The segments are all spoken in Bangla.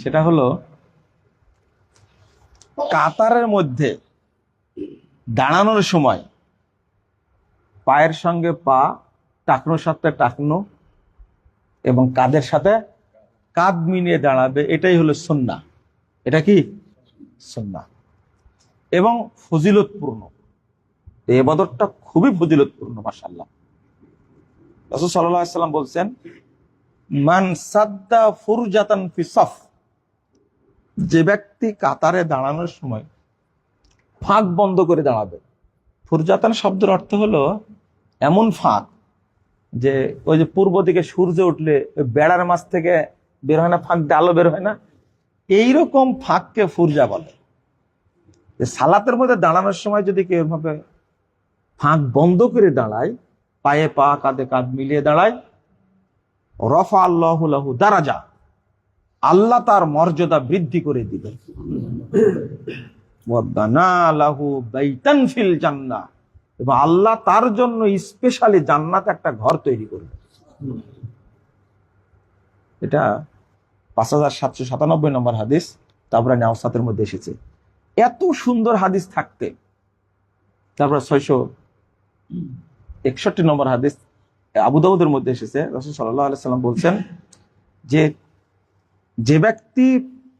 সেটা হলো কাতারের মধ্যে দাঁড়ানোর সময় পায়ের সঙ্গে পা টাকনোর সাথে টাকনো এবং কাদের সাথে কাঁধ মিলিয়ে দাঁড়াবে, এটাই হলো সন্না এটা কি? সন্না এবং ফজিলতপূর্ণ। এই এবাদতটা খুবই ফজিলতপূর্ণ মাসাল্লাহ রসুল সাল্লাম বলছেন, মান সাদ্দা ফুরজাতান ফি সফ। যে ব্যক্তি কাতারে দাঁড়ানোর সময় ফাঁক বন্ধ করে দাঁড়াবে। ফুরজাতান শব্দের অর্থ হলো এমন ফাঁক যে ওই যে পূর্ব দিকে সূর্য উঠলে ওই বেড়ার মাছ থেকে বের হয় না, ফাঁক দিয়ে আলো বের হয় না। এইরকম ফাঁককে ফুরজা বলে। যে সালাতের মধ্যে দাঁড়ানোর সময় যদি কেউ এভাবে ফাঁক বন্ধ করে দাঁড়ায়, পায়ে পা, কাঁধে কাঁধ মিলিয়ে দাঁড়ায়, রফা আল্লাহ দারাজা। আল্লাহ তার মর্যাদা বৃদ্ধি করে দিবেন। এবং আল্লাহ তার জন্য স্পেশালি জান্নাত একটা ঘর তৈরি করবে। এটা পাঁচ হাজার সাতশো সাতানব্বই নম্বর হাদিস, তারপরে নেওসাতের মধ্যে এসেছে। এত সুন্দর হাদিস থাকতে, তারপরে ছয়শো একষট্টি নম্বর হাদিস, আবু দাউদের মধ্যে এসেছে। রসুল সাল্লাহ সাল্লাম বলছেন যে যে ব্যক্তি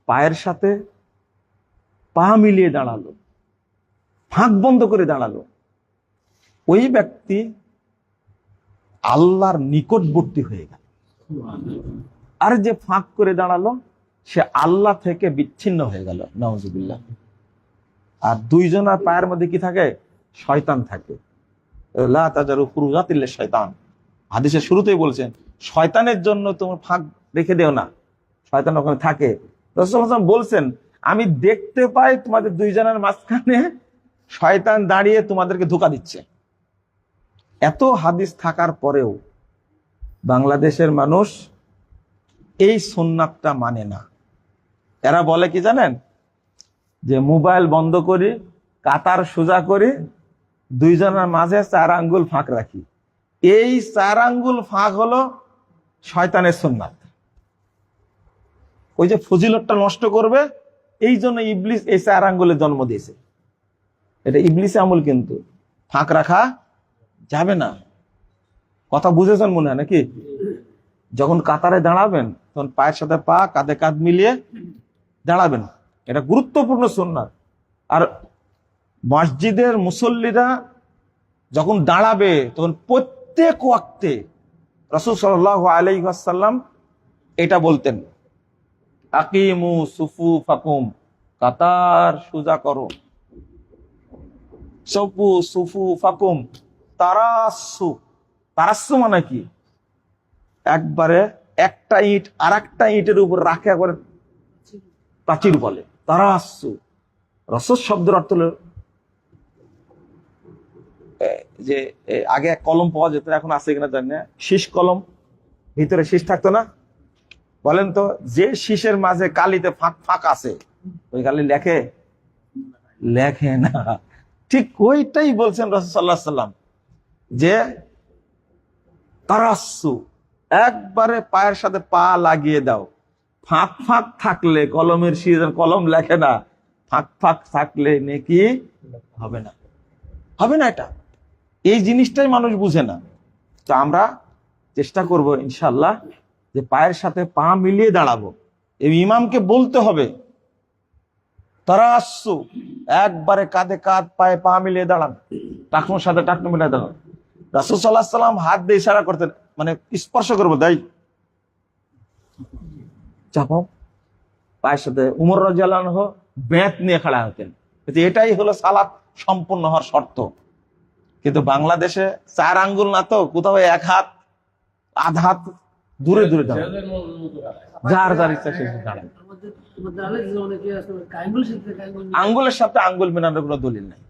পায়ের সাথে পা মিলিয়ে দাঁড়াল, ফাঁক বন্ধ করে দাঁড়াল, ওই ব্যক্তি আল্লাহর নিকটবর্তী হয়ে গেল। আর যে ফাঁক করে দাঁড়াল, সে আল্লাহ থেকে বিচ্ছিন্ন হয়ে গেল। নওয়াজুবিল্লাহ আর দুইজনের পায়ের মধ্যে কি থাকে? শয়তান থাকে। শয়তান। হাদিসের শুরুতেই বলছেন শয়তানের জন্য তোমার ফাঁক রেখে দেও না। শয়তান ওখানে থাকে। বলছেন, আমি দেখতে পাই তোমাদের দুইজনের মাঝখানে শয়তান দাঁড়িয়ে তোমাদেরকে ধোকা দিচ্ছে। এত হাদিস থাকার পরেও বাংলাদেশের মানুষ এই সোননাথটা মানে না। এরা বলে কি জানেন? যে মোবাইল বন্ধ করি, কাতার সোজা করি, দুইজনের মাঝে চার আঙ্গুল ফাঁক রাখি। এই চার আঙ্গুল ফাঁক হলো শয়তানের সোননাথ ওই যে ফজিলতটা নষ্ট করবে, এই জন্য ইবলিস এই চার আঙ্গুলের জন্ম দিয়েছে। এটা ইবলিসে আমল কিন্তু। ফাঁক রাখা যাবে না। কথা বুঝেছেন মনে হয় নাকি? যখন কাতারে দাঁড়াবেন, তখন পায়ের সাথে পা, কাঁধে কাঁধ মিলিয়ে দাঁড়াবেন। এটা গুরুত্বপূর্ণ সুন্নাত। আর মসজিদের মুসল্লিরা যখন দাঁড়াবে, তখন প্রত্যেক ওয়াক্তে রসুল সাল্লাহ আলাইসাল্লাম এটা বলতেন। আকিমু সুফু ফাকুম কাতার সুজা করো। সফু সুফু ফাকুম তারাসু তারাসু মানে কি? একবারে একটা ইট আর একটা ইটের উপর রাখে একবারে প্রাচীর বলে। তারাসু রসদ শব্দের অর্থ হলো যে আগে এক কলম পাওয়া যেত, এখন আছে কিনা জানি না। শীষ কলম, ভিতরে শীষ থাকতো না। বলেন তো, যে শীষের মাঝে কালিতে ফাঁক ফাঁক আছে, ওই কালি লেখে? লেখে না। ঠিক ওইটাই বলছেন সাল্লাম, যে তারাসু একবারে পায়ের সাথে পা লাগিয়ে দাও। ফাঁক ফাঁক থাকলে কলমের সিজন কলম লেখে না। ফাঁক ফাঁক থাকলে নাকি হবে না। হবে না এটা। এই জিনিসটাই মানুষ বুঝে না। তো আমরা চেষ্টা করব ইনশাল্লাহ যে পায়ের সাথে পা মিলিয়ে দাঁড়াবো। এই ইমামকে বলতে হবে। তারা আসছো একবারে কাঁধে কাঁধ পায়ে পা মিলিয়ে দাঁড়ান। টাকনোর সাথে টাকনো মিলিয়ে দাঁড়ান রাসুল সাল্লাহ সাল্লাম হাত দিয়ে ইশারা করতেন মানে স্পর্শ করব তাই চাপাও। পায়ের সাথে উমর রাজিয়াল্লাহ ব্যাঁত নিয়ে খাড়া হতেন। এটাই হলো সালাত সম্পূর্ণ হওয়ার শর্ত। কিন্তু বাংলাদেশে চার আঙ্গুল না তো, কোথাও এক হাত, আধ হাত দূরে দূরে দাঁড়ায়। যার যার ইচ্ছা সে কাইমুল আঙ্গুলের সাথে আঙ্গুল মেনানোর কোনো দলিল নাই।